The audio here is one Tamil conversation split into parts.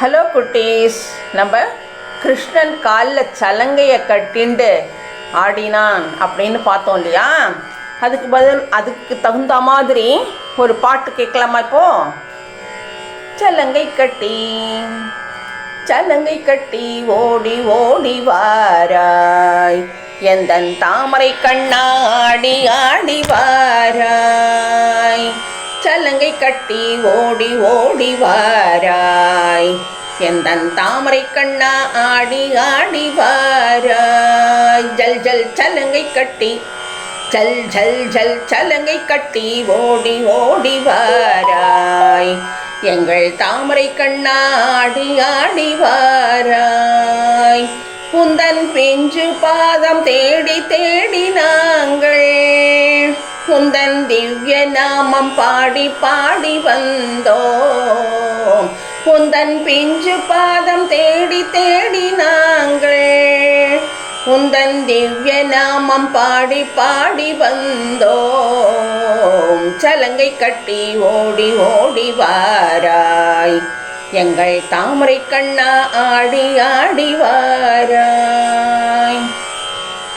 ஹலோ குட்டீஸ். நம்ம கிருஷ்ணன் காலில் சலங்கையை கட்டிண்டு ஆடினான் அப்படின்னு பார்த்தோம் இல்லையா? அதுக்கு பதில் அதுக்கு தகுந்த மாதிரி ஒரு பாட்டு கேட்கலாமா இப்போ? சலங்கை கட்டி சலங்கை கட்டி ஓடி ஓடி வாராய். எந்த தாமரை கண்ணாடி ஆடி வாராய். கட்டி ஓடி ஓடி வாராய். எந்தன் தாமரை கண்ணா ஆடி ஆடி வாராய். ஜல் ஜல் சலங்கை கட்டி ஜல் ஜல் ஜல் சலங்கை கட்டி ஓடி ஓடி வாராய். எங்கள் தாமரை கண்ணாடி ஆடி வாராய். உந்தன் பிஞ்சு பாதம் தேடி தேடி நாங்கள். உந்தன் திவ்ய நாமம் பாடி பாடி வந்தோம். உந்தன் பிஞ்சு பாதம் தேடி தேடி நாங்கள். உந்தன் திவ்ய நாமம் பாடி பாடி வந்தோம். சலங்கை கட்டி ஓடி ஓடி வாராய். எங்கள் தாமரை கண்ணா ஆடி ஆடி வாராய்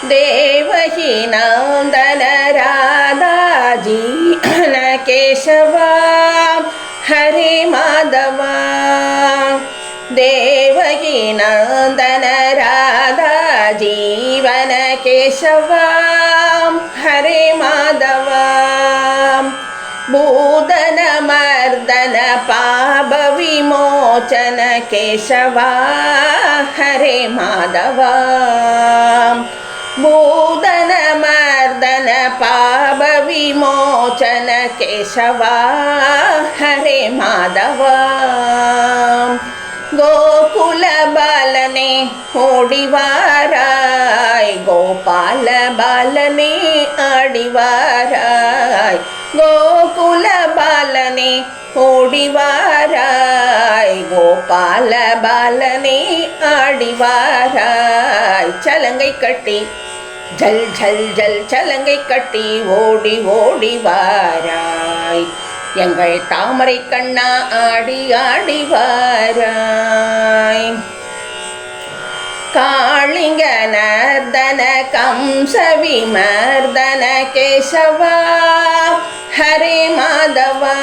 தேவகி நந்தன ராதாஜி கேசவா ஹரே மாதவா தேவகி நந்தன ராதா ஜீவன கேசவா ஹரே மாதவா பூதன மர்தன பாப काचन केशवा, हरे माधवा। पाप विमोचन केशवा, हरे माधवा। गोकुल बालने ओडिवाराय गोपालबालने आडिवाराय। गो கோபால பாலனே ஆடிவாராய். சலங்கை கட்டி ஜல் ஜல் ஜல் சலங்கை கட்டி ஓடி ஓடி வாராய் எங்கள் தாமரை கண்ணா ஆடி ஆடி வாராய் காளிங்க நர்தன கம்சவி மர்தன கேசவா. ஹரே மாதவா.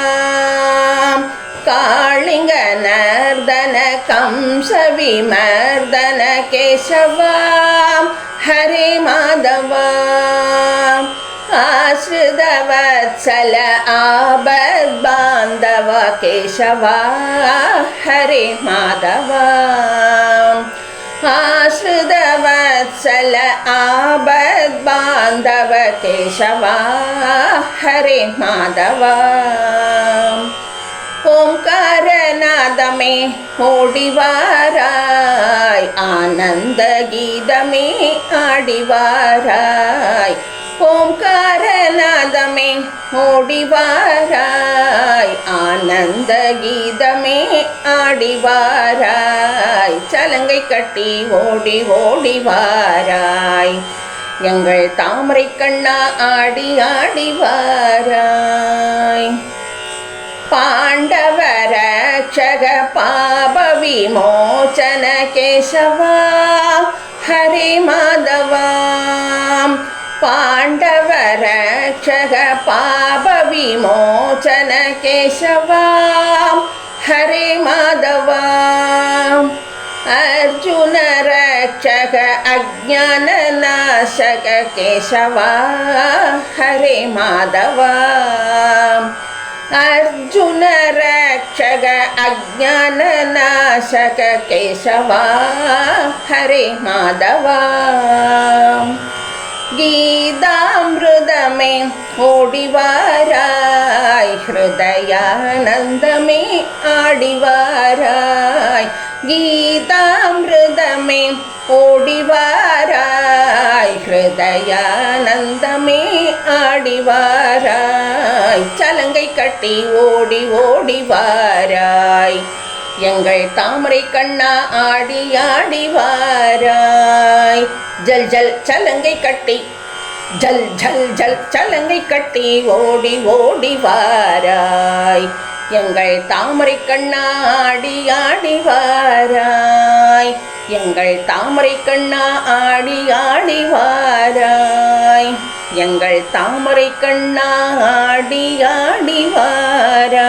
काळिङ्गनर्दन कं सविमर्दन केशवा हरे माधवा आश्रुधवत्सल आबद्बान्धव केशवा हरे माधवा आश्रुधवत् चल आबत् बान्धव केशवा हरे माधवा ஓம்காரநாதமே ஓடிவாராய். ஆனந்த கீதமே ஆடிவாராய். ஓம்காரநாதமே ஓடிவாராய். ஆனந்த கீதமே ஆடிவாராய். சலங்கை கட்டி ஓடி ஓடிவாராய். எங்கள் தாமரை கண்ணா ஆடி ஆடிவாராய். पाण्डव राक्षग पा वि केशवा हरिमाधवा। माधवां पाण्डव केशवा। हरिमाधवा। अर्जुन रक्षग हरे माधवा अर्जुन रक्षक अज्ञाननाशक केशवा हरे माधवा ഗീതാമൃതമേ ഓടിവാരായ് ഹൃദയാനന്ദമേ ആടിവാരായ്. ഗീതാമൃതമേ ഓടിവാരായ് ഹൃദയാനന്ദമേ ആടിവാരായ്. ஆடிவாராய் சலங்கை கட்டி ஓடி ஓடி வாராய். எங்கள் தாமரை கண்ணா ஆடி ஆடி வாராய். ஜல் ஜல் சலங்கை கட்டி ஜல் ஜல் ஜல் சலங்கை கட்டி ஓடி ஓடி வாராய். எங்கள் தாமரை கண்ணா ஆடி ஆடி வாராய். எங்கள் தாமரை கண்ணா ஆடி ஆடி வாராய். எங்கள் தாமரை கண்ணாடி ஆடி வாராய்.